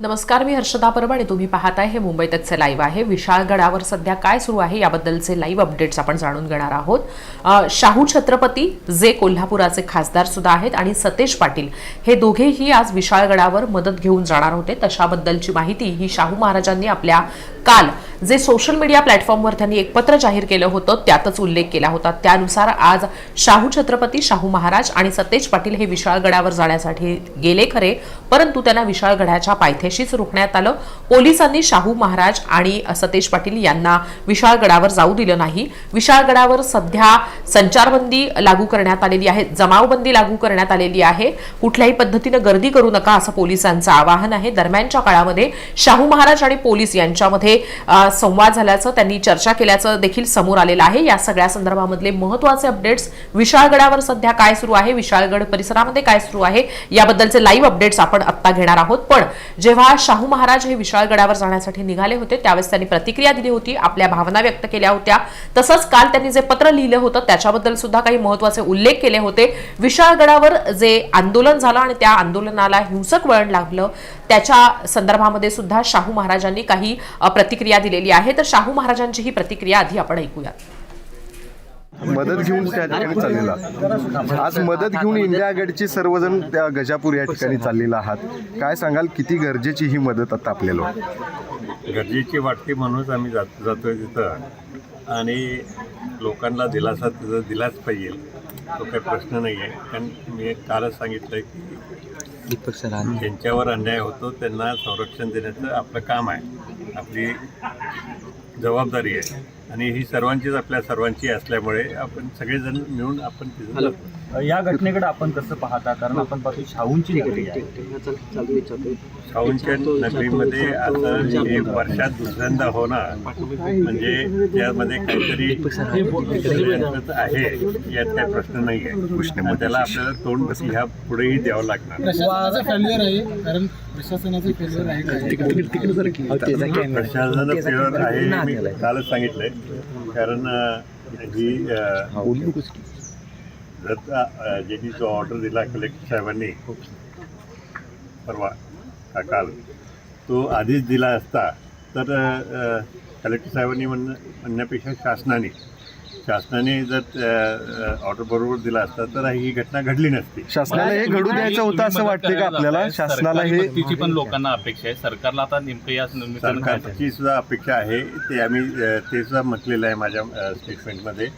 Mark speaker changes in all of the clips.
Speaker 1: नमस्कार मी हर्षदा परब आणि तुम्ही पाहताय हे मुंबई तकचे लाईव्ह आहे विशाळगडावर सध्या काय सुरू आहे याबद्दलचे लाईव्ह अपडेट्स आपण जाणून घेणार आहोत. शाहू छत्रपती जे कोल्हापुराचे खासदार सुद्धा आहेत आणि सतेज पाटील हे दोघेही आज विशाळगडावर मदत घेऊन जाणार होते. तशाबद्दलची माहिती ही शाहू महाराजांनी आपल्या काल जे सोशल मीडिया प्लॅटफॉर्मवर त्यांनी एक पत्र जाहीर केलं होतं त्यातच उल्लेख केला होता. त्यानुसार आज शाहू छत्रपती शाहू महाराज आणि सतेज पाटील हे विशाळगडावर जाण्यासाठी गेले खरे परंतु त्यांना विशाळगडाच्या पायथ्याशीच रोखण्यात आलं. पोलिसांनी शाहू महाराज आणि सतेज पाटील यांना विशाळगडावर जाऊ दिलं नाही. विशाळगडावर सध्या संचारबंदी लागू करण्यात आलेली आहे जमावबंदी लागू करण्यात आलेली आहे. कुठल्याही पद्धतीनं गर्दी करू नका असं पोलिसांचं आवाहन आहे. दरम्यानच्या काळामध्ये शाहू महाराज आणि पोलीस यांच्यामध्ये संवाद झाल्याचं त्यांनी चर्चा केल्याचं देखील समोर आलेलं आहे. या सगळ्या संदर्भामधले महत्त्वाचे अपडेट्स विशाळगडावर सध्या काय सुरू आहे विशाळगड परिसरामध्ये काय सुरू आहे याबद्दलचे लाईव्ह अपडेट्स आपण आत्ता घेणार आहोत. पण जेव्हा शाहू महाराज हे विशाळगडावर जाण्यासाठी निघाले होते त्यावेळेस त्यांनी प्रतिक्रिया दिली होती आपल्या भावना व्यक्त केल्या होत्या. तसंच काल त्यांनी जे पत्र लिहिलं होतं त्याच्याबद्दल सुद्धा काही महत्त्वाचे उल्लेख केले होते. विशाळगडावर जे आंदोलन झालं आणि त्या आंदोलनाला हिंसक वळण लागलं त्याच्या संदर्भामध्ये सुद्धा शाहू महाराजांनी काही प्रतिक्रिया दिलेली आहे. तर शाहू महाराजांची ही प्रतिक्रिया आधी आपण ऐकूयात.
Speaker 2: मदत घेऊन त्या ठिकाणी चाललेला आज मदत घेऊन इंडिया गेटची सर्वजण त्या गजापूर या ठिकाणी चाललेला आहात. काय सांगाल किती गरजेची ही मदत आता आपल्याला?
Speaker 3: गरजेची वाटते म्हणूनच आम्ही जात जातोय तिथं. आणि लोकांना दिलासा तिथं दिलाच पाहिजे. तो काही प्रश्न नाही आहे कारण मी कालच सांगितलं की ज्यांच्यावर अन्याय होतो त्यांना संरक्षण देण्याचं आपलं काम आहे. आपली जबाबदारी आहे. आणि ही सर्वांचीच आपल्या सर्वांची असल्यामुळे आपण सगळेजण मिळून आपण तिथं
Speaker 4: या घटनेकडे आपण कसं पाहता? कारण आपण पाहतो शाहूंची नगरी
Speaker 3: शाहूंच्या नगरीमध्ये आता हे वर्षात दुसऱ्यांदा होणार म्हणजे त्यामध्ये काहीतरी आहे यात काही प्रश्न नाही आहे. आणि त्याला आपल्याला तोंड ह्या पुढेही द्यावं लागणार.
Speaker 5: प्रशासनाचं फेल्युअर आहे कारण प्रशासनाचं फेल्युअर आहे काय?
Speaker 3: प्रशासनाचं फेवर आहे मी कालच सांगितलंय. कारण ही ज्यांनी जो ऑर्डर दिला कलेक्टर साहेबांनी. परवा का काल. तो आधीच दिला असता तर कलेक्टर साहेबांनी म्हणणं म्हणण्यापेक्षा शासनाने शासनाने जर ऑर्डर बरोबर दिला असता तर ही घटना घडली नसती.
Speaker 2: शासनाला हे घडू द्यायचं होतं असं वाटते का आपल्याला? शासनाला हे
Speaker 4: तिची पण लोकांना अपेक्षा आहे. सरकारला आता नेमकं या
Speaker 3: सरकारची सुद्धा अपेक्षा आहे ते आम्ही ते सुद्धा म्हटलेलं आहे माझ्या स्टेटमेंटमध्ये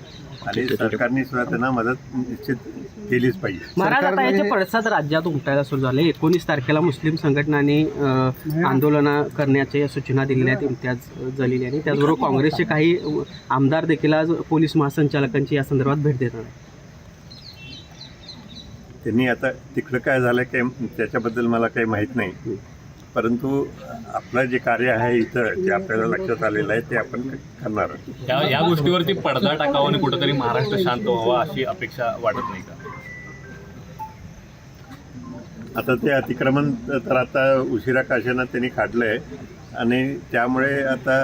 Speaker 3: आणि सरकारने सुद्धा त्यांना मदत निश्चित केलीच पाहिजे.
Speaker 6: महाराज आता याचे
Speaker 2: हे-
Speaker 6: पडसाद राज्यात उमटायला सुरू झाले. एकोणीस तारखेला मुस्लिम संघटनांनी आंदोलन करण्याच्या सूचना दिलेल्या आहेत इम्तियाज जलील यांनी. त्याचबरोबर काँग्रेसचे काही आमदार देखील आज पोलीस महासंचालकांची या संदर्भात भेट देणार आहेत.
Speaker 3: त्यांनी आता तिकडं काय झालं काय त्याच्याबद्दल मला काही माहीत नाही. परंतु आपलं जे कार्य आहे इथं ते आपल्याला लक्षात आलेलं आहे ते आपण करणार.
Speaker 4: या या गोष्टीवरती पडदा टाकावा आणि कुठंतरी महाराष्ट्र शांत व्हावा अशी अपेक्षा वाटत नाही का?
Speaker 3: आता ते अतिक्रमण तर आता उशिरा काशानं त्यांनी काढलं आहे आणि त्यामुळे आता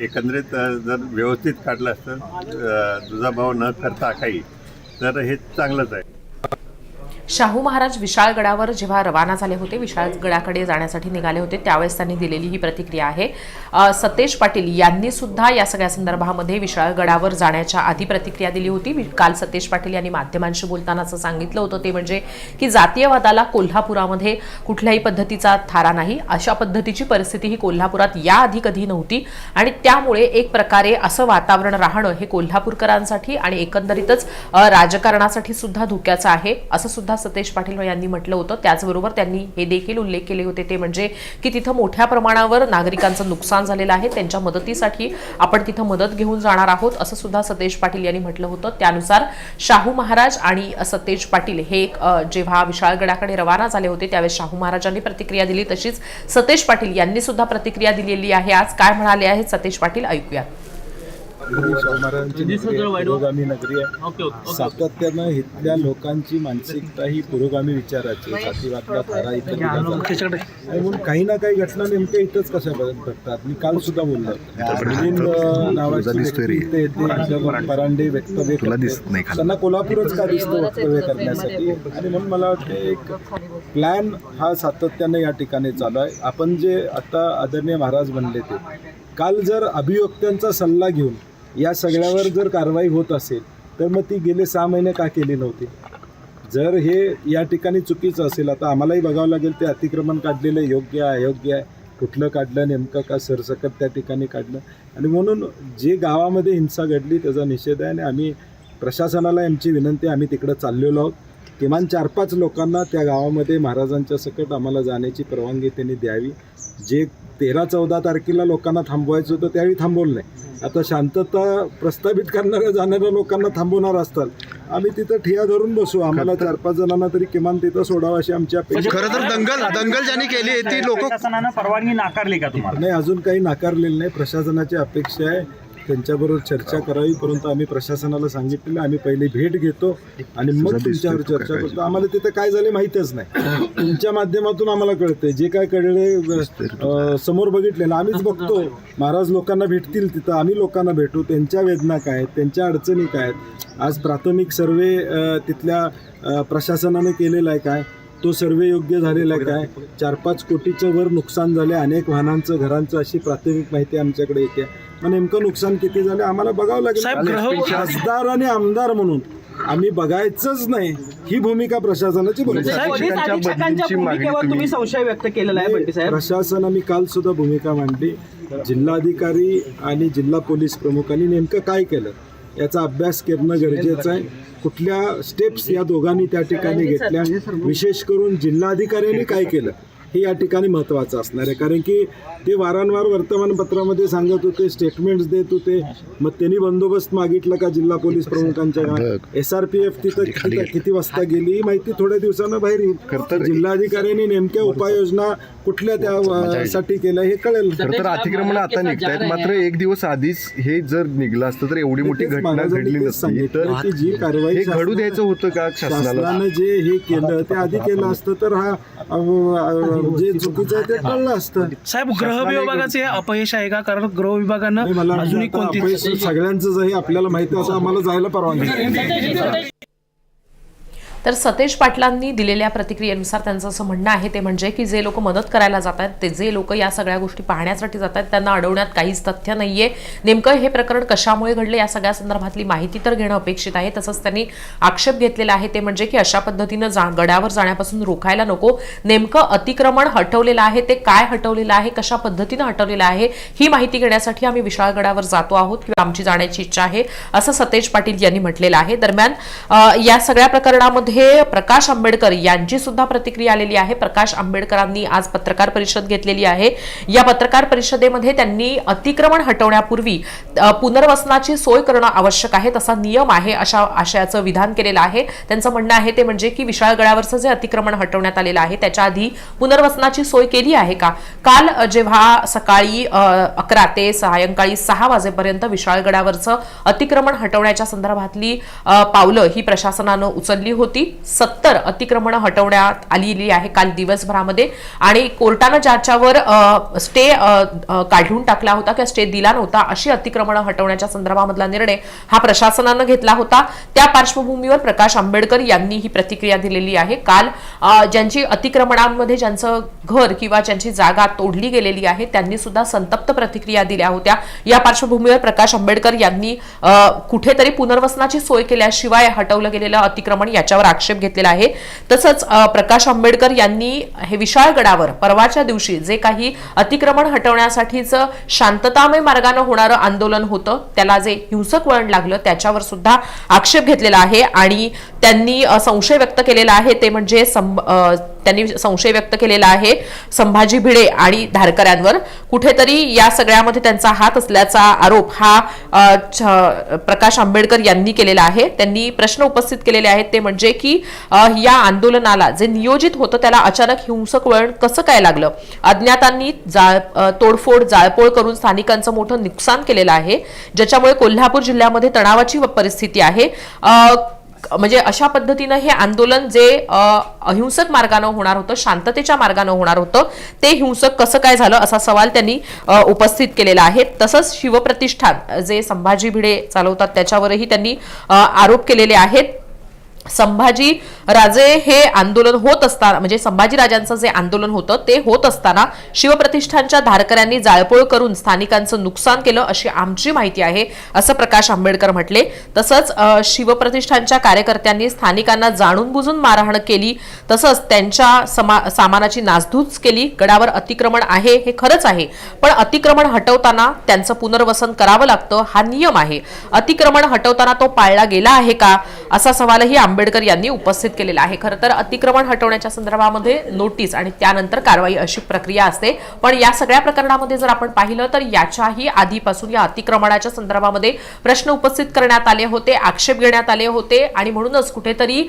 Speaker 3: एकंदरीत जर व्यवस्थित काढलं असतं दुजाभाव न करता काही तर हे चांगलंच आहे.
Speaker 1: शाहू महाराज विशाळगडावर जेव्हा रवाना झाले होते विशाळगडाकडे जाण्यासाठी निघाले होते त्यावेळेस त्यांनी दिलेली ही प्रतिक्रिया आहे. सतेज पाटील यांनी सुद्धा या सगळ्या संदर्भामध्ये विशाळगडावर जाण्याच्या आधी प्रतिक्रिया दिली होती. काल सतेज पाटील यांनी माध्यमांशी बोलताना असं सांगितलं होतं ते म्हणजे की जातीयवादाला कोल्हापुरामध्ये कुठल्याही पद्धतीचा थारा नाही. अशा पद्धतीची परिस्थिती ही कोल्हापुरात याआधी कधी नव्हती आणि त्यामुळे एक प्रकारे असं वातावरण राहणं हे कोल्हापूरकरांसाठी आणि एकंदरीतच राजकारणासाठी सुद्धा धोक्याचं आहे असं सुद्धा सतेज पाटील यांनी म्हटलं होतं. त्याचबरोबर त्यांनी हे देखील उल्लेख केले होते. ते म्हणजे की तिथं मोठ्या प्रमाणावर नागरिकांचं नुकसान झालेलं आहे. त्यांच्या मदतीसाठी आपण तिथं मदत घेऊन जाणार आहोत असं सुद्धा सतेज पाटील यांनी म्हटलं होतं. त्यानुसार शाहू महाराज आणि सतेज पाटील हे एक, जेव्हा विशाळगडाकडे रवाना झाले होते त्यावेळेस शाहू महाराजांनी प्रतिक्रिया दिली. तशीच सतेज पाटील यांनी सुद्धा प्रतिक्रिया दिलेली आहे. आज काय म्हणाले आहेत सतेज पाटील? ऐकूयात
Speaker 7: महाराजांची नगरी आहे, पुरोगामी नगरी आहे. सातत्यानं इथल्या लोकांची मानसिकता ही पुरोगामी विचाराची. जातीवादला थारा इथं म्हणून काही ना काही घटना नेमक्या इथंच कशा घडतात मी काल सुद्धा बोललो. नावाची परांडे वक्तव्य करते. त्यांना कोल्हापूरच का दिसतं वक्तव्य करण्यासाठी? आणि म्हणून मला वाटतं एक प्लॅन हा सातत्यानं या ठिकाणी चालू आहे. आपण जे आता आदरणीय महाराज बनले ते. काल जर अभियोक्त्यांचा सल्ला घेऊन या सगळ्यावर जर कारवाई होत असेल तर मग ती गेले सहा महिने का केली नव्हती? जर हे या ठिकाणी चुकीचं असेल आता आम्हालाही बघावं लागेल ते अतिक्रमण काढलेलं योग्य आहे अयोग्य आहे. कुठलं काढलं नेमकं का सरसकट त्या ठिकाणी काढलं? आणि म्हणून जे गावामध्ये हिंसा घडली त्याचा निषेध आहे आणि आम्ही प्रशासनाला आमची विनंती आम्ही तिकडं चाललेलो आहोत. किमान चार पाच लोकांना त्या गावामध्ये महाराजांच्या सकट आम्हाला जाण्याची परवानगी त्यांनी द्यावी. जे तेरा चौदा तारखेला लोकांना थांबवायचं होतं त्यावेळी थांबवलं नाही. आता शांतता प्रस्थापित करणाऱ्या जाणाऱ्या लोकांना थांबवणार असतात. आम्ही तिथं ठिया धरून बसू. आम्हाला चार पाच जणांना तरी किमान तिथं सोडावं अशी आमची अपेक्षा
Speaker 2: खरं तर दंगल दंगल ज्यांनी केली ती लोक
Speaker 8: प्रशासनानं परवानगी नाकारली का तुम्हाला?
Speaker 7: नाही अजून काही नाकारलेलं नाही. प्रशासनाची अपेक्षा आहे. त्यांच्याबरोबर चर्चा करावी परंतु आम्ही प्रशासनाला सांगितलेलं आम्ही पहिली भेट घेतो आणि मग तुमच्यावर चर्चा करतो. आम्हाला तिथं काय झाले माहीतच नाही. तुमच्या माध्यमातून आम्हाला कळतंय. जे काय कळले समोर बघितलेलं. आम्हीच बघतो. महाराज लोकांना भेटतील तिथं. आम्ही लोकांना भेटू. त्यांच्या वेदना काय आहेत? त्यांच्या अडचणी काय आहेत? आज प्राथमिक सर्वे तिथल्या प्रशासनाने केलेला आहे काय? तो सर्वे योग्य झालेला आहे काय? चार पाच कोटीच्या वर नुकसान झाले अनेक वाहनांचं घरांचं अशी प्राथमिक माहिती आमच्याकडे येते. मग नेमकं नुकसान किती झाले? आम्हाला बघावं लागेल. खासदार आणि आमदार म्हणून आम्ही बघायचंच नाही. ही भूमिका प्रशासनाची
Speaker 6: तुम्ही संशय व्यक्त केलेला आहे बंटी साहेब.
Speaker 7: प्रशासन आम्ही काल सुद्धा भूमिका मांडली. जिल्हाधिकारी आणि जिल्हा पोलीस प्रमुखांनी नेमकं काय केलं? याचा अभ्यास करणं गरजेचं आहे. कुठल्या स्टेप्स या दोघांनी त्या ठिकाणी घेतल्या? विशेष करून जिल्हाधिकाऱ्यांनी काय केलं? हे या ठिकाणी महत्त्वाचं असणार आहे. कारण की ते वारंवार वर्तमानपत्रामध्ये सांगत होते स्टेटमेंट्स देत होते. मग त्यांनी बंदोबस्त मागितला का जिल्हा पोलीस प्रमुखांच्या एस आर पी एफ तिथं किती वाजता गेली ही माहिती थोड्या दिवसानं बाहेर येईल. जिल्हाधिकाऱ्यांनी नेमक्या उपाययोजना कुठल्या त्या अ, साठी केल्या हे कळेल.
Speaker 2: तर अतिक्रमण आता निघतायत. मात्र एक दिवस आधीच हे जर निघलं असतं तर एवढी मोठी घटना घडली नसती. तर
Speaker 7: जी कारवाई
Speaker 2: हे घडू द्यायचं होतं का शासनाला?
Speaker 7: शासनानं जे हे केलं ते आधी केलं असतं तर हा जे चुकीचं आहे ते कळलं असतं.
Speaker 5: साहेब गृह विभागाचे हे अपयश आहे का? कारण गृह विभागानं अजूनही कोणती
Speaker 7: सगळ्यांचंच आहे आपल्याला माहिती असं आम्हाला जायला परवानगी नाही.
Speaker 1: तर सतेज पाटलांनी दिलेल्या प्रतिक्रियेनुसार त्यांचं असं म्हणणं आहे ते म्हणजे की जे लोक मदत करायला जात आहेत ते जे लोक या सगळ्या गोष्टी पाहण्यासाठी जात आहेत त्यांना अडवण्यात काहीच तथ्य नाहीये. नेमकं हे प्रकरण कशामुळे घडले या सगळ्या संदर्भातली माहिती तर घेणं अपेक्षित आहे तसंच त्यांनी आक्षेप घेतलेला आहे ते म्हणजे की अशा पद्धतीनं जा गडावर जाण्यापासून रोखायला नको. नेमकं अतिक्रमण हटवलेलं आहे ते काय हटवलेलं आहे कशा पद्धतीनं हटवलेलं आहे ही माहिती घेण्यासाठी आम्ही विशाळगडावर जातो आहोत किंवा आमची जाण्याची इच्छा आहे असं सतेज पाटील यांनी म्हटलेलं आहे. दरम्यान या सगळ्या प्रकरणामध्ये प्रकाश आंबेडकर यांची सुद्धा प्रतिक्रिया आलेली आहे. प्रकाश आंबेडकरांनी आज पत्रकार परिषद घेतलेली आहे. या पत्रकार परिषदेमध्ये त्यांनी अतिक्रमण हटवण्यापूर्वी पुनर्वसनाची सोय करणं आवश्यक आहे तसा नियम आहे अशा आशयाचं विधान केलेलं आहे. त्यांचं म्हणणं आहे ते म्हणजे की विशाळगडावरचं जे अतिक्रमण हटवण्यात आलेलं आहे त्याच्या आधी पुनर्वसनाची सोय केली आहे का? काल जेव्हा सकाळी अकरा ते सायंकाळी सहा वाजेपर्यंत विशाळगडावरचं अतिक्रमण हटवण्याच्या संदर्भातली पावलं ही प्रशासनानं उचलली होती. सत्तर अतिक्रमणं हटवण्यात आलेली आहे काल दिवसभरामध्ये. आणि कोर्टानं ज्याच्यावर स्टे काढून टाकला होता किंवा स्टे दिला नव्हता अशी अतिक्रमणं हटवण्याच्या संदर्भामधला निर्णय हा प्रशासनानं घेतला होता. त्या पार्श्वभूमीवर प्रकाश आंबेडकर यांनी ही प्रतिक्रिया दिलेली आहे. काल ज्यांची अतिक्रमणांमध्ये ज्यांचं घर किंवा ज्यांची जागा तोडली गेलेली आहे त्यांनी सुद्धा संतप्त प्रतिक्रिया दिल्या होत्या. या पार्श्वभूमीवर प्रकाश आंबेडकर यांनी कुठेतरी पुनर्वसनाची सोय केल्याशिवाय हटवलं गेलेलं अतिक्रमण याच्यावर आक्षेप घेतलेला आहे. तसंच प्रकाश आंबेडकर यांनी हे विशाळगडावर परवाच्या दिवशी जे काही अतिक्रमण हटवण्यासाठीचं शांततामय मार्गानं होणारं आंदोलन होतं त्याला जे हिंसक वळण लागलं त्याच्यावर सुद्धा आक्षेप घेतलेला आहे. आणि त्यांनी संशय व्यक्त केलेला आहे ते म्हणजे संभ- त्यांनी संशय व्यक्त केलेला आहे संभाजी भिडे आणि धारकऱ्यांवर. कुठेतरी या सगळ्यामध्ये त्यांचा हात असल्याचा आरोप हा प्रकाश आंबेडकर यांनी केलेला आहे. त्यांनी प्रश्न उपस्थित केलेले आहेत ते म्हणजे की या आंदोलनाला जे नियोजित होतं त्याला अचानक हिंसक वळण कसं काय लागलं? अज्ञातांनी जाळ तोडफोड जाळपोळ करून स्थानिकांचं मोठं नुकसान केलेलं आहे ज्याच्यामुळे कोल्हापूर जिल्ह्यामध्ये तणावाची परिस्थिती आहे. म्हणजे अशा पद्धतीनं हे आंदोलन जे अहिंसक मार्गानं होणार होतं शांततेच्या मार्गानं होणार होतं ते हिंसक कसं काय झालं असा सवाल त्यांनी उपस्थित केलेला आहे. तसंच शिवप्रतिष्ठान जे संभाजी भिडे चालवतात त्याच्यावरही त्यांनी आरोप केलेले आहेत. संभाजी राजे हे आंदोलन होत असताना म्हणजे संभाजी राजांचं जे आंदोलन होतं ते होत असताना शिवप्रतिष्ठानच्या धारकऱ्यांनी जाळपोळ करून स्थानिकांचं नुकसान केलं अशी आमची माहिती आहे असं प्रकाश आंबेडकर म्हटले. तसंच शिवप्रतिष्ठानच्या कार्यकर्त्यांनी स्थानिकांना जाणून बुजून मारहाण केली. तसंच त्यांच्या समा सामानाची नासधूस केली. गडावर अतिक्रमण आहे हे खरंच आहे. पण अतिक्रमण हटवताना त्यांचं पुनर्वसन करावं लागतं हा नियम आहे. अतिक्रमण हटवताना तो पाळला गेला आहे का? असा सवालही आंबेडकर यांनी उपस्थित केलेला आहे. खरं तर अतिक्रमण हटवण्याच्या संदर्भामध्ये नोटीस आणि त्यानंतर कारवाई अशी प्रक्रिया असते. पण या सगळ्या प्रकरणामध्ये जर आपण पाहिलं तर याच्याही आधीपासून या अतिक्रमणाच्या संदर्भामध्ये प्रश्न उपस्थित करण्यात आले होते आक्षेप घेण्यात आले होते आणि म्हणूनच कुठेतरी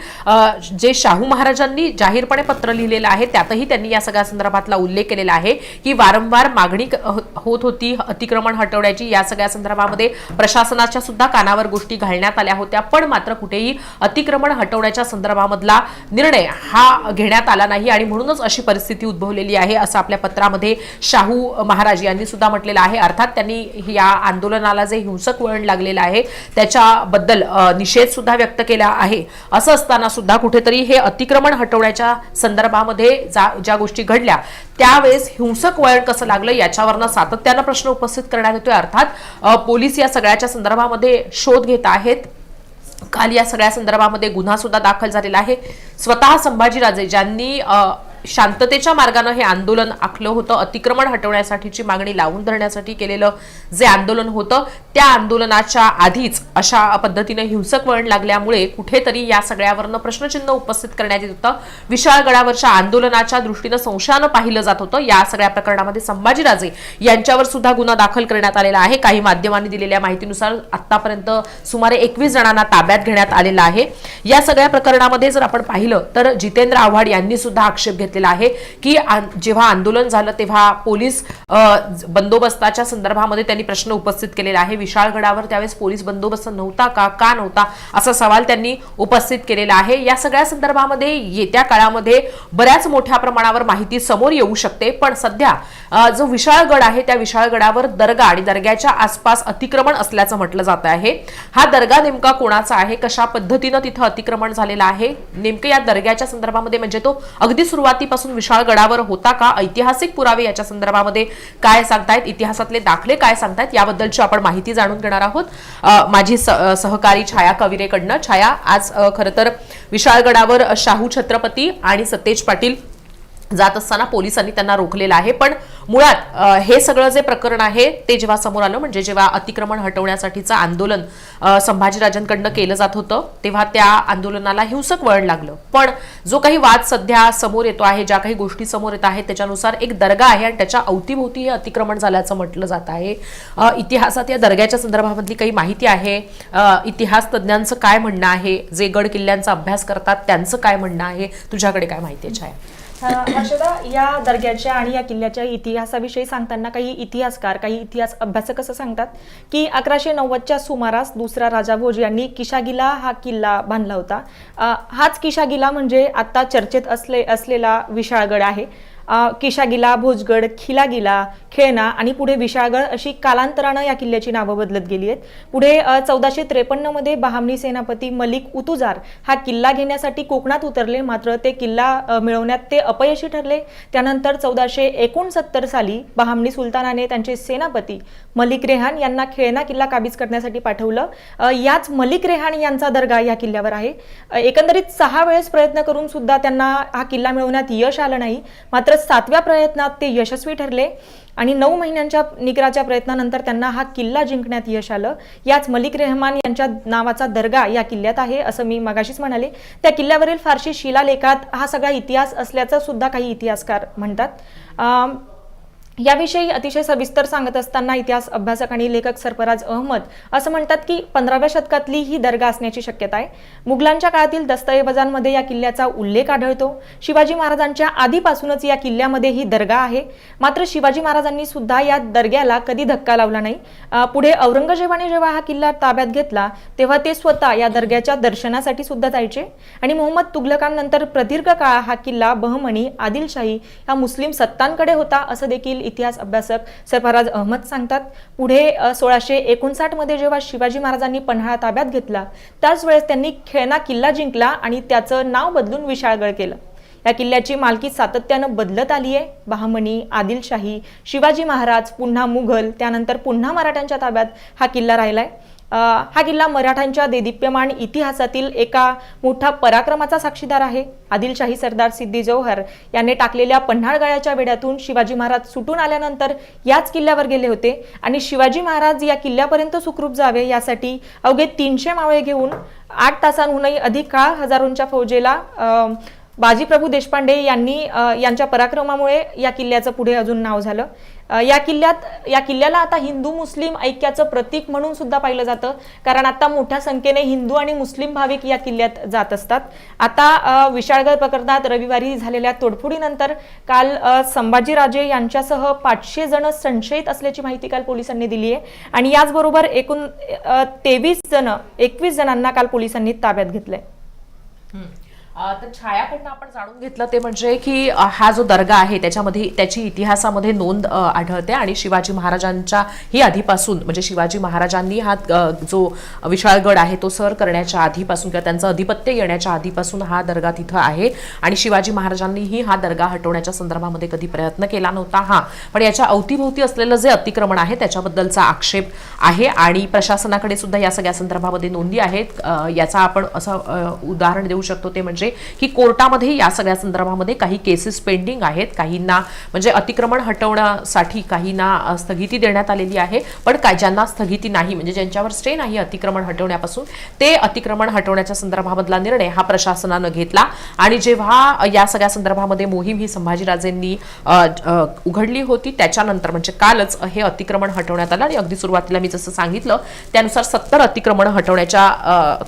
Speaker 1: जे शाहू महाराजांनी जाहीरपणे पत्र लिहिलेलं आहे त्यातही त्यांनी या सगळ्या संदर्भातला उल्लेख केलेला आहे की वारंवार मागणी हो, होत होती अतिक्रमण हटवण्याची. या सगळ्या संदर्भामध्ये प्रशासनाच्या सुद्धा कानावर गोष्टी घालण्यात आल्या होत्या. पण मात्र कुठेही अतिक्रमण हटवण्याच्या संदर्भामधला निर्णय हा घेण्यात आला नाही आणि म्हणूनच अशी परिस्थिती उद्भवलेली आहे असं आपल्या पत्रामध्ये शाहू महाराज यांनी सुद्धा म्हटलेलं आहे. अर्थात त्यांनी या आंदोलनाला जे हिंसक वळण लागलेलं आहे त्याच्याबद्दल निषेध सुद्धा व्यक्त केला आहे. असं असताना सुद्धा कुठेतरी हे अतिक्रमण हटवण्याच्या संदर्भामध्ये जा- ज्या गोष्टी घडल्या त्यावेळेस हिंसक वळण कसं लागलं याच्यावरनं सातत्यानं प्रश्न उपस्थित करण्यात येतोय. अर्थात पोलीस या सगळ्याच्या संदर्भामध्ये शोध घेत आहेत. काल या सगळ्या संदर्भामध्ये गुन्हा सुद्धा दाखल झालेला आहे. स्वतः संभाजीराजे ज्यांनी शांततेच्या मार्गानं हे आंदोलन आखलं होतं. अतिक्रमण हटवण्यासाठीची मागणी लावून धरण्यासाठी केलेलं जे आंदोलन होतं त्या आंदोलनाच्या आधीच अशा पद्धतीने हिंसक वळण लागल्यामुळे कुठेतरी या सगळ्यावरनं प्रश्नचिन्ह उपस्थित करण्यात येत होतं. विशाळगडावरच्या आंदोलनाच्या दृष्टीनं संशयानं पाहिलं जात होतं. या सगळ्या प्रकरणामध्ये संभाजीराजे यांच्यावर सुद्धा गुन्हा दाखल करण्यात आलेला आहे. काही माध्यमांनी दिलेल्या माहितीनुसार आतापर्यंत सुमारे एकवीस जणांना ताब्यात घेण्यात आलेला आहे. या सगळ्या प्रकरणामध्ये जर आपण पाहिलं तर जितेंद्र आव्हाड यांनी सुद्धा आक्षेप घेतलेला आहे की जेव्हा आंदोलन झालं तेव्हा पोलीस बंदोबस्ताच्या संदर्भामध्ये त्यांनी प्रश्न उपस्थित केलेला आहे. विशाळगडावर त्यावेळेस पोलीस बंदोबस्त नव्हता का का नव्हता असा सवाल त्यांनी उपस्थित केलेला आहे. या सगळ्या संदर्भामध्ये येत्या काळामध्ये बऱ्याच मोठ्या प्रमाणावर माहिती समोर येऊ शकते. पण सध्या जो विशाळगड आहे त्या विशाळगडावर दर्गा आणि दर्ग्याच्या आसपास अतिक्रमण असल्याचं म्हटलं जात आहे. हा दर्गा नेमका कोणाचा आहे? कशा पद्धतीनं तिथं अतिक्रमण झालेलं आहे? नेमकं या दर्ग्याच्या संदर्भामध्ये म्हणजे तो अगदी सुरुवात सुरुवातीपासून विशाळगडावर होता का? ऐतिहासिक पुरावे याच्या संदर्भामध्ये काय सांगतायत? इतिहासातले दाखले काय सांगतायत? याबद्दलची आपण माहिती जाणून घेणार आहोत. माझी सहकारी छाया कविरेकडनं. छाया आज खरं तर विशाळगडावर शाहू छत्रपती आणि सतेज पाटील जात असताना पोलिसांनी त्यांना रोखलेलं आहे. पण मुळात हे सगळं जे प्रकरण आहे ते जेव्हा समोर आलं म्हणजे जेव्हा अतिक्रमण हटवण्यासाठीचं आंदोलन संभाजीराजांकडनं केलं जात होतं तेव्हा त्या आंदोलनाला हिंसक वळण लागलं. पण जो काही वाद सध्या समोर येतो आहे ज्या काही गोष्टी समोर येत आहेत त्याच्यानुसार एक दर्गा आहे आणि त्याच्या अवतीभोवती हे अतिक्रमण झाल्याचं म्हटलं जात आहे. इतिहासात या दर्ग्याच्या संदर्भामधली काही माहिती आहे. इतिहास तज्ज्ञांचं काय म्हणणं आहे? जे गड किल्ल्यांचा अभ्यास करतात त्यांचं काय म्हणणं आहे? तुझ्याकडे काय माहिती आहे छाया?
Speaker 9: हर्षदा या दर्ग्याच्या आणि या किल्ल्याच्या इतिहासाविषयी सांगताना काही इतिहासकार काही इतिहास अभ्यासक असं सांगतात की अकराशे नव्वदच्या सुमारास दुसरा राजा भोज यांनी किशागिला हा किल्ला बांधला होता. हाच किशागिला म्हणजे आता चर्चेत असले असलेला विशाळगड आहे. किशागिला भोजगड खिलागिला खेळणा आणि पुढे विशाळगड अशी कालांतरानं या किल्ल्याची नावं बदलत गेली आहेत. पुढे चौदाशे त्रेपन्नमध्ये बहामनी सेनापती मलिक उतुजार हा किल्ला घेण्यासाठी कोकणात उतरले. मात्र ते किल्ला मिळवण्यात ते अपयशी ठरले. त्यानंतर चौदाशे एकोणसत्तर साली बहामनी सुलतानाने त्यांचे सेनापती मलिक रेहान यांना खेळणा किल्ला काबीज करण्यासाठी पाठवलं. याच मलिक रेहान यांचा दर्गा या किल्ल्यावर आहे. एकंदरीत सहा वेळेस प्रयत्न करून सुद्धा त्यांना हा किल्ला मिळवण्यात यश आलं नाही. मात्र सातव्या प्रयत्नात ते यशस्वी ठरले आणि नऊ महिन्यांच्या निकराच्या प्रयत्नानंतर त्यांना हा किल्ला जिंकण्यात यश आलं. याच मलिक रेहमान यांच्या नावाचा दर्गा या किल्ल्यात आहे असं मी मगाशीच म्हणाले. त्या किल्ल्यावरील फारशी शिलालेखात हा सगळा इतिहास असल्याचं सुद्धा काही इतिहासकार म्हणतात. याविषयी अतिशय सविस्तर सांगत असताना इतिहास अभ्यासक आणि लेखक सरफराज अहमद असं म्हणतात की पंधराव्या शतकातली ही दर्गा असण्याची शक्यता आहे. मुघलांच्या काळातील दस्तऐवजांमध्ये या किल्ल्याचा उल्लेख आढळतो. शिवाजी महाराजांच्या आधीपासूनच या किल्ल्यामध्ये ही दर्गा आहे. मात्र शिवाजी महाराजांनी सुद्धा या दर्ग्याला कधी धक्का लावला नाही. पुढे औरंगजेबाने जेव्हा हा किल्ला ताब्यात घेतला तेव्हा ते स्वतः या दर्ग्याच्या दर्शनासाठी सुद्धा जायचे. आणि मोहम्मद तुघलकांनंतर प्रदीर्घ काळ हा किल्ला बहमणी आदिलशाही या मुस्लिम सत्तांकडे होता असं देखील इतिहास अभ्यासक सरफराज अहमद सांगतात पुढे सोळाशे एकोणसाठमध्ये जेव्हा शिवाजी महाराजांनी पन्हाळा ताब्यात घेतला त्याच वेळेस त्यांनी खेळणा किल्ला जिंकला आणि त्याचं नाव बदलून विशाळगड केलं. या किल्ल्याची मालकी सातत्यानं बदलत आली आहे बहामणी आदिलशाही शिवाजी महाराज पुन्हा मुघल त्यानंतर पुन्हा मराठ्यांच्या ताब्यात हा किल्ला राहिलाय. आहे हा किल्ला मराठ्यांच्या देदीप्यमान इतिहासातील एका मोठा पराक्रमाचा साक्षीदार आहे. आदिलशाही सरदार सिद्दी जौहर यांनी टाकलेल्या पन्हाळगळ्याच्या वेड्यातून शिवाजी महाराज सुटून आल्यानंतर याच किल्ल्यावर गेले होते आणि शिवाजी महाराज या किल्ल्यापर्यंत सुखरूप जावे यासाठी अवघे तीनशे मावळे घेऊन आठ तासांहूनही अधिक काळ हजारोंच्या फौजेला बाजीप्रभू देशपांडे यांनी यांच्या पराक्रमामुळे या किल्ल्याचं पुढे अजून नाव झालं. या किल्ल्यात या किल्ल्याला आता हिंदू मुस्लिम ऐक्याचं प्रतीक म्हणून सुद्धा पाहिलं जातं. कारण आता मोठ्या संख्येने हिंदू आणि मुस्लिम भाविक या किल्ल्यात जात असतात. आता विशाळगड प्रकरणात रविवारी झालेल्या तोडफोडीनंतर काल संभाजीराजे यांच्यासह पाचशे जण संशयित असल्याची माहिती काल पोलिसांनी दिली आहे. आणि याचबरोबर एकूण तेवीस जण एकवीस जणांना काल पोलिसांनी ताब्यात घेतलंय.
Speaker 1: अ, तर छायाकडनं आपण जाणून घेतलं ते म्हणजे की हा जो दर्गा आहे त्याच्यामध्ये त्याची इतिहासामध्ये नोंद आढळते आणि शिवाजी महाराजांच्या ही आधीपासून म्हणजे शिवाजी महाराजांनी हा जो विशाळगड आहे तो सर करण्याच्या आधीपासून किंवा त्यांचं अधिपत्य येण्याच्या आधीपासून हा दर्गा तिथं आहे. आणि शिवाजी महाराजांनीही हा दर्गा हटवण्याच्या संदर्भामध्ये कधी प्रयत्न केला नव्हता हा. पण याच्या अवतीभोवती असलेलं जे अतिक्रमण आहे त्याच्याबद्दलचा आक्षेप आहे आणि प्रशासनाकडे सुद्धा या सगळ्या संदर्भामध्ये नोंदी आहेत. याचा आपण असं उदाहरण देऊ शकतो ते म्हणजे म्हणजे की कोर्टामध्ये या सगळ्या संदर्भामध्ये काही केसेस पेंडिंग आहेत. काहींना म्हणजे अतिक्रमण हटवण्यासाठी काहींना स्थगिती देण्यात आलेली आहे. पण काय ज्यांना स्थगिती नाही म्हणजे ज्यांच्यावर स्टे नाही अतिक्रमण हटवण्यापासून ते अतिक्रमण हटवण्याच्या संदर्भामधला निर्णय हा प्रशासनानं घेतला. आणि जेव्हा या सगळ्या संदर्भामध्ये मोहीम ही संभाजीराजेंनी उघडली होती त्याच्यानंतर म्हणजे कालच हे अतिक्रमण हटवण्यात आलं. आणि अगदी सुरुवातीला मी जसं सांगितलं त्यानुसार सत्तर अतिक्रमण हटवण्याच्या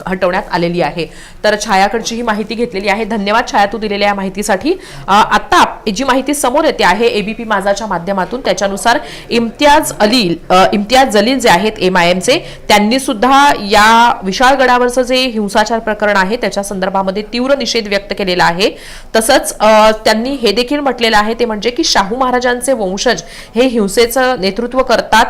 Speaker 1: हटवण्यात आलेली आहे. तर छायाकडची ही माहिती घेतलेली आहे. धन्यवाद छाया तू दिलेल्या या माहितीसाठी. आता जी माहिती समोर येते आहे एबीपी माझाच्या माध्यमातून त्याच्यानुसार इम्तियाज अली इम्तियाज जलील जे आहेत एम आय एमचे त्यांनी सुद्धा या विशाळगडावरचं जे हिंसाचार प्रकरण आहे त्याच्या संदर्भामध्ये तीव्र निषेध व्यक्त केलेला आहे. तसंच त्यांनी हे देखील म्हटलेलं आहे ते म्हणजे की शाहू महाराजांचे वंशज हे हिंसेचं नेतृत्व करतात.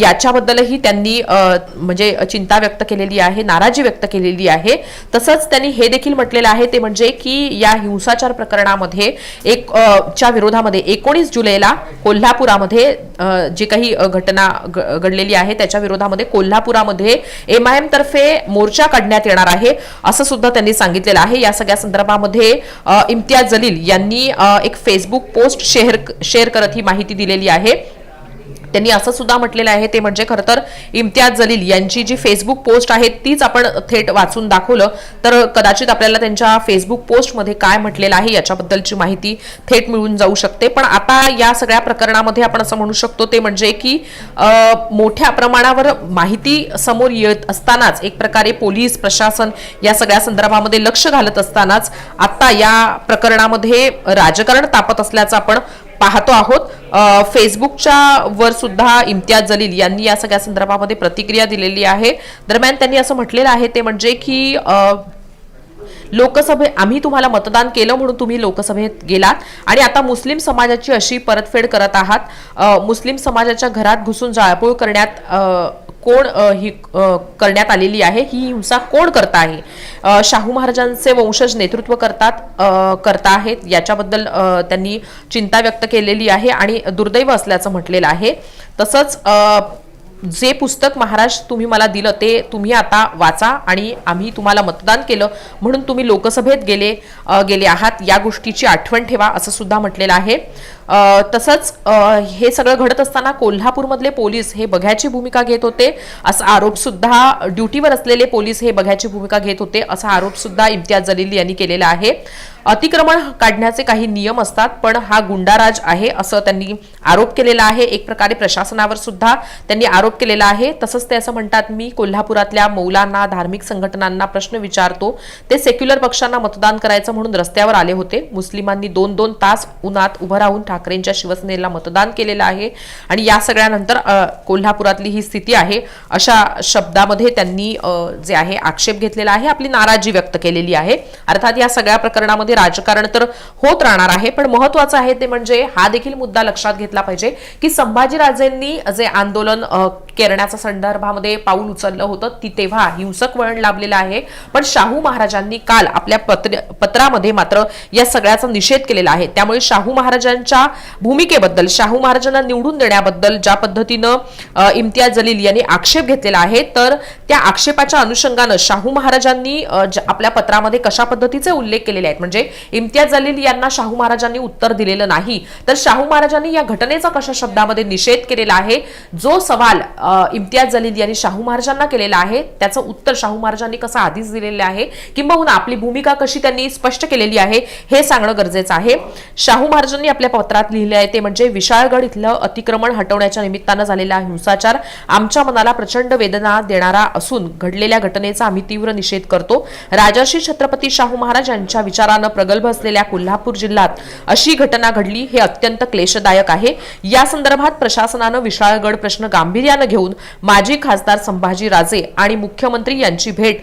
Speaker 1: याच्याबद्दलही त्यांनी म्हणजे चिंता व्यक्त केलेली आहे नाराजी व्यक्त केलेली आहे. तसंच त्यांनी हे देखील म्हटलेलं आहे ते म्हणजे की या हिंसाचार प्रकरणामध्ये एक च्या विरोधामध्ये एकोणीस जुलैला कोल्हापुरामध्ये जी काही घटना घडलेली आहे त्याच्या विरोधामध्ये कोल्हापुरामध्ये एम आय एम तर्फे मोर्चा काढण्यात येणार आहे असं सुद्धा त्यांनी सांगितलेलं आहे. या सगळ्या संदर्भामध्ये इम्तियाज जलील यांनी एक फेसबुक पोस्ट शेअर शेअर करत ही माहिती दिलेली आहे. त्यांनी असं सुद्धा म्हटलेलं आहे ते म्हणजे खरं तर इम्तियाज जलील यांची जी फेसबुक पोस्ट आहे तीच आपण थेट वाचून दाखवलं. तर कदाचित आपल्याला त्यांच्या फेसबुक पोस्टमध्ये काय म्हटलेलं आहे याच्याबद्दलची माहिती थेट मिळून जाऊ शकते. पण आता या सगळ्या प्रकरणामध्ये आपण असं म्हणू शकतो ते म्हणजे की मोठ्या प्रमाणावर माहिती समोर येत असतानाच एक प्रकारे पोलीस प्रशासन या सगळ्या संदर्भामध्ये लक्ष घालत असतानाच आता या प्रकरणामध्ये राजकारण तापत असल्याचं आपण पाहतो आहोत. फेसबुकच्या वर सुद्धा इम्तियाज जलील यांनी या सगळ्या संदर्भामध्ये प्रतिक्रिया दिलेली आहे. दरम्यान त्यांनी असं म्हटलेलं आहे ते म्हणजे की लोकसभे आम्ही तुम्हाला मतदान केलं म्हणून तुम्ही लोकसभेत गेलात आणि आता मुस्लिम समाजाची अशी परतफेड करत आहात. मुस्लिम समाजाच्या घरात घुसून जाळपोळ करण्यात कोण ही करण्यात आलेली आहे ही हिंसा कोण करत आहे? शाहू महाराजांचे वंशज नेतृत्व करतात करता आहेत याच्याबद्दल त्यांनी चिंता व्यक्त केलेली आहे आणि दुर्दैव असल्याचं म्हटलेलं आहे. तसंच जे पुस्तक महाराज तुम्ही मला दिलं ते तुम्ही आता वाचा आणि आम्ही तुम्हाला मतदान केलं म्हणून तुम्ही लोकसभेत गेले गेले आहात या गोष्टीची आठवण ठेवा असं सुद्धा म्हटलेलं आहे. तसंच हे सगळं घडत असताना कोल्हापूरमधले पोलीस हे बघ्याची भूमिका घेत होते असा आरोप सुद्धा ड्युटीवर असलेले पोलीस हे बघ्याची भूमिका घेत होते असा आरोप सुद्धा इम्तियाज जलील यांनी केलेला आहे. अतिक्रमण काढण्याचे काही नियम असतात पण हा गुंडाराज आहे असं त्यांनी आरोप केलेला आहे. एक प्रकारे प्रशासनावर सुद्धा त्यांनी आरोप केलेला आहे. तसंच ते असं म्हणतात मी कोल्हापुरातल्या मौलांना धार्मिक संघटनांना प्रश्न विचारतो. ते सेक्युलर पक्षांना मतदान करायचं म्हणून रस्त्यावर आले होते. मुस्लिमांनी दोन दोन तास उन्हात उभं राहून ठाकरेंच्या शिवसेनेला मतदान केलेलं आहे आणि या सगळ्यानंतर कोल्हापुरातली ही स्थिती आहे. अशा शब्दामध्ये त्यांनी जे आहे आक्षेप घेतलेला आहे. आपली नाराजी व्यक्त केलेली आहे. अर्थात या सगळ्या प्रकरणामध्ये राजकारण तर होत राहणार आहे पण महत्वाचं आहे ते म्हणजे हा देखील मुद्दा लक्षात घेतला पाहिजे की संभाजीराजेंनी जे आंदोलन केरण्याचा संदर्भामध्ये पाऊल उचललं होतं. ती तेव्हा हिंसक वळण लाभलेलं आहे. पण शाहू महाराजांनी काल आपल्या पत्र पत्रामध्ये मात्र या सगळ्याचा निषेध केलेला आहे. त्यामुळे शाहू महाराजांच्या भूमिकेबद्दल शाहू महाराजांना निवडून देण्याबद्दल ज्या पद्धतीनं इम्तियाज जलील यांनी आक्षेप घेतलेला आहे तर त्या आक्षेपाच्या अनुषंगानं शाहू महाराजांनी ज- आपल्या पत्रामध्ये कशा पद्धतीचे उल्लेख केलेले आहेत? म्हणजे इम्तियाज जलील यांना शाहू महाराजांनी उत्तर दिलेलं नाही. तर शाहू महाराजांनी या घटनेचा कशा शब्दामध्ये निषेध केलेला आहे? जो सवाल इम्तियाज जलील यांनी शाहू महाराजांना केलेला आहे. त्याचं उत्तर शाहू महाराजांनी कसं आधीच दिलेलं आहे? किंबहुना आपली भूमिका कशी त्यांनी स्पष्ट केलेली आहे हे सांगणं गरजेचं आहे. शाहू महाराजांनी आपल्या पत्रात लिहिले आहे ते म्हणजे विशाळगड इथलं अतिक्रमण हटवण्याच्या निमित्तानं झालेला हिंसाचार आमच्या मनाला प्रचंड वेदना देणारा असून घडलेल्या घटनेचा आम्ही तीव्र निषेध करतो. राजर्षी छत्रपती शाहू महाराज यांच्या विचारानं प्रगल्भ असलेल्या कोल्हापूर जिल्ह्यात अशी घटना घडली हे अत्यंत क्लेशदायक आहे. या संदर्भात प्रशासनानं विशाळगड प्रश्न गांभीर्यानं घेऊन माजी खासदार संभाजी राजे आणि मुख्यमंत्री यांची भेट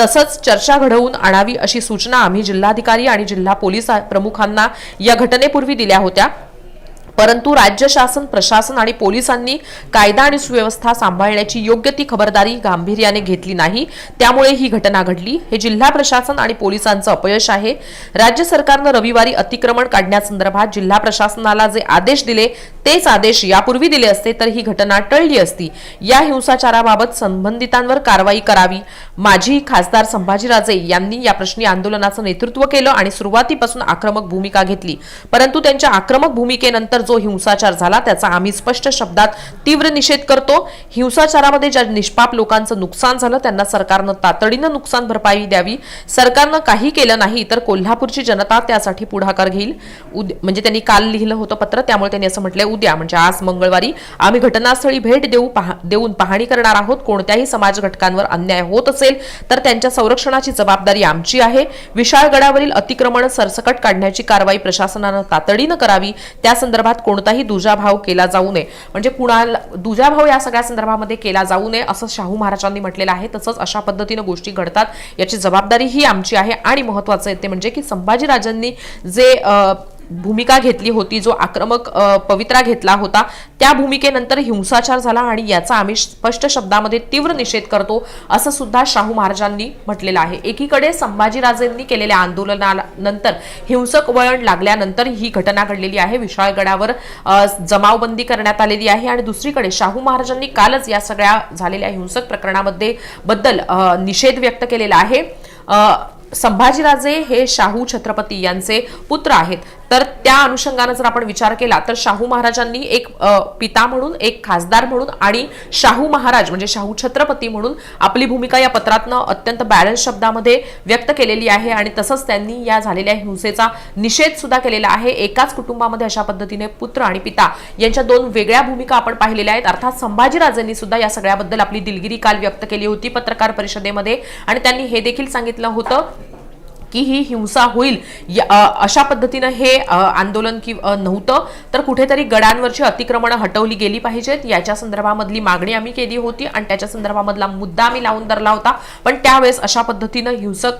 Speaker 1: तसंच चर्चा घडवून आणावी अशी सूचना आम्ही जिल्हाधिकारी आणि जिल्हा पोलीस प्रमुखांना या घटनेपूर्वी दिल्या होत्या. परंतु राज्य शासन प्रशासन आणि पोलिसांनी कायदा आणि सुव्यवस्था सांभाळण्याची योग्य ती खबरदारी गांभीर्याने घेतली नाही. त्यामुळे ही घटना घडली. हे जिल्हा प्रशासन आणि पोलिसांचं अपयश आहे. राज्य सरकारनं रविवारी अतिक्रमण काढण्यासंदर्भात जिल्हा प्रशासनाला जे आदेश दिले तेच आदेश यापूर्वी दिले असते तर ही घटना टळली असती. या हिंसाचाराबाबत संबंधितांवर कारवाई करावी. माजी खासदार संभाजीराजे यांनी या प्रश्नी आंदोलनाचं नेतृत्व केलं आणि सुरुवातीपासून आक्रमक भूमिका घेतली. परंतु त्यांच्या आक्रमक भूमिकेनंतर जो हिंसाचार झाला त्याचा आम्ही स्पष्ट शब्दात तीव्र निषेध करतो. हिंसाचारामध्ये ज्या निष्पाप लोकांचं नुकसान झालं त्यांना सरकारनं तातडीनं नुकसान भरपाई द्यावी. सरकारनं काही केलं नाही तर कोल्हापूरची जनता त्यासाठी पुढाकार घेईल. उद्या म्हणजे त्यांनी काल लिहिलं होतं पत्र त्यामुळे त्यांनी असं म्हटलंय उद्या म्हणजे आज मंगळवारी आम्ही घटनास्थळी भेट देऊ पहा देऊन पाहणी करणार आहोत. कोणत्याही समाज घटकांवर अन्याय होत असेल तर त्यांच्या संरक्षणाची जबाबदारी आमची आहे. विशाळगडावरील अतिक्रमण सरसकट काढण्याची कारवाई प्रशासनानं तातडीनं करावी. त्या संदर्भात कोणताही दुजाभाव केला जाऊ नये. म्हणजे कुणाला दुजाभाव या सगळ्या संदर्भामध्ये केला जाऊ नये असं शाहू महाराजांनी म्हटलेलं आहे. तसंच अशा पद्धतीनं गोष्टी घडतात. याची जबाबदारी ही आमची आहे. आणि महत्वाचं येते म्हणजे की संभाजीराजांनी जे भूमिका घेतली होती जो आक्रमक पवित्रा घेतला होता त्या भूमिकेनंतर हिंसाचार झाला आणि याचा आम्ही स्पष्ट शब्दामध्ये तीव्र निषेध करतो असं सुद्धा शाहू महाराजांनी म्हटलेलं आहे. एकीकडे संभाजीराजेंनी केलेल्या आंदोलनानंतर हिंसक वळण लागल्यानंतर ही घटना घडलेली आहे विशाळगडावर जमावबंदी करण्यात आलेली आहे आणि दुसरीकडे शाहू महाराजांनी कालच या सगळ्या झालेल्या हिंसक प्रकरणामध्ये बद्दल निषेध व्यक्त केलेला आहे. संभाजीराजे हे शाहू छत्रपती यांचे पुत्र आहेत. तर त्या अनुषंगानं जर आपण विचार केला तर शाहू महाराजांनी एक पिता म्हणून एक खासदार म्हणून आणि शाहू महाराज म्हणजे शाहू छत्रपती म्हणून आपली भूमिका या पत्रातनं अत्यंत बॅलन्स शब्दामध्ये व्यक्त केलेली आहे आणि तसंच त्यांनी या झालेल्या हिंसेचा निषेध सुद्धा केलेला आहे. एकाच कुटुंबामध्ये अशा पद्धतीने पुत्र आणि पिता यांच्या दोन वेगळ्या भूमिका आपण पाहिलेल्या आहेत. अर्थात संभाजीराजांनी सुद्धा या सगळ्याबद्दल आपली दिलगिरी काल व्यक्त केली होती पत्रकार परिषदेमध्ये आणि त्यांनी हे देखील सांगितलं होतं की ही हिंसा होईल. या- अशा पद्धतीनं हे आंदोलन कि नव्हतं. तर कुठेतरी गडांवरची अतिक्रमणं हटवली गेली पाहिजेत. याच्या संदर्भामधली मागणी आम्ही केली होती आणि त्याच्या संदर्भामधला मुद्दा आम्ही लावून धरला होता. पण त्यावेळेस अशा पद्धतीनं हिंसक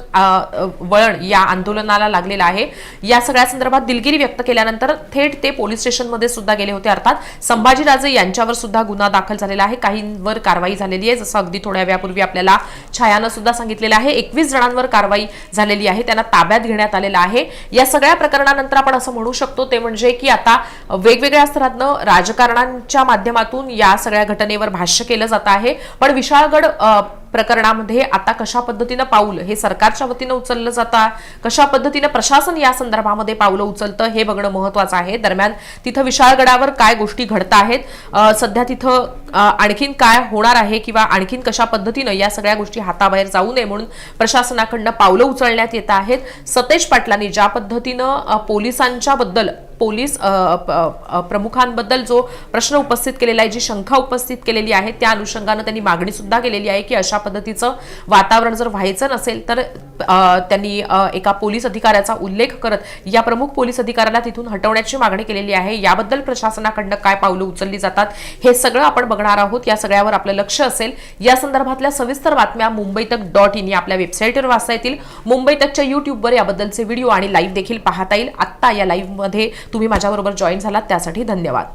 Speaker 1: वळण या आंदोलनाला लागलेलं आहे. या सगळ्या संदर्भात दिलगिरी व्यक्त केल्यानंतर थेट ते पोलीस स्टेशनमध्ये सुद्धा गेले होते. अर्थात संभाजीराजे यांच्यावर सुद्धा गुन्हा दाखल झालेला आहे. काहींवर कारवाई झालेली आहे. जसं अगदी थोड्या वेळापूर्वी आपल्याला छायानं सुद्धा सांगितलेलं आहे. एकवीस जणांवर कारवाई झालेली आहे. त्यांना ताब्यात घेण्यात आलेलं आहे. या सगळ्या प्रकरणानंतर आपण असं म्हणू शकतो ते म्हणजे की आता वेगवेगळ्या स्तरातनं राजकारणांच्या माध्यमातून या सगळ्या घटनेवर भाष्य केलं जात आहे. पण विशाळगड प्रकरणामध्ये आता कशा पद्धतीनं पाऊल हे सरकारच्या वतीनं उचललं जातं? कशा पद्धतीनं प्रशासन या संदर्भामध्ये पावलं उचलतं? हे बघणं महत्वाचं आहे. दरम्यान तिथं विशाळगडावर काय गोष्टी घडत आहेत? सध्या तिथं आणखीन काय होणार आहे किंवा आणखीन कशा पद्धतीनं या सगळ्या गोष्टी हाताबाहेर जाऊ नये म्हणून प्रशासनाकडनं पावलं उचलण्यात येत आहेत? सतेज पाटलांनी ज्या पद्धतीनं पोलिसांच्या बद्दल पोलीस प्रमुखांबद्दल जो प्रश्न उपस्थित केलेला आहे जी शंका उपस्थित केलेली आहे त्या अनुषंगानं त्यांनी मागणी सुद्धा केलेली आहे की अशा पद्धतीचं वातावरण जर व्हायचं नसेल तर त्यांनी एका पोलीस अधिकाऱ्याचा उल्लेख करत या प्रमुख पोलीस अधिकाऱ्याला तिथून हटवण्याची मागणी केलेली आहे. याबद्दल प्रशासनाकडनं काय पावलं उचलली जातात हे सगळं आपण बघणार आहोत. या सगळ्यावर आपलं लक्ष असेल. या संदर्भातल्या सविस्तर बातम्या मुंबई तक डॉट इन या आपल्या वेबसाईटवर वाचता येतील. मुंबई तकच्या युट्यूबवर याबद्दलचे व्हिडिओ आणि लाईव्ह देखील पाहता येईल. आत्ता या लाईव्हमध्ये तुम्ही माझ्याबरोबर जॉईन झालात त्यासाठी धन्यवाद.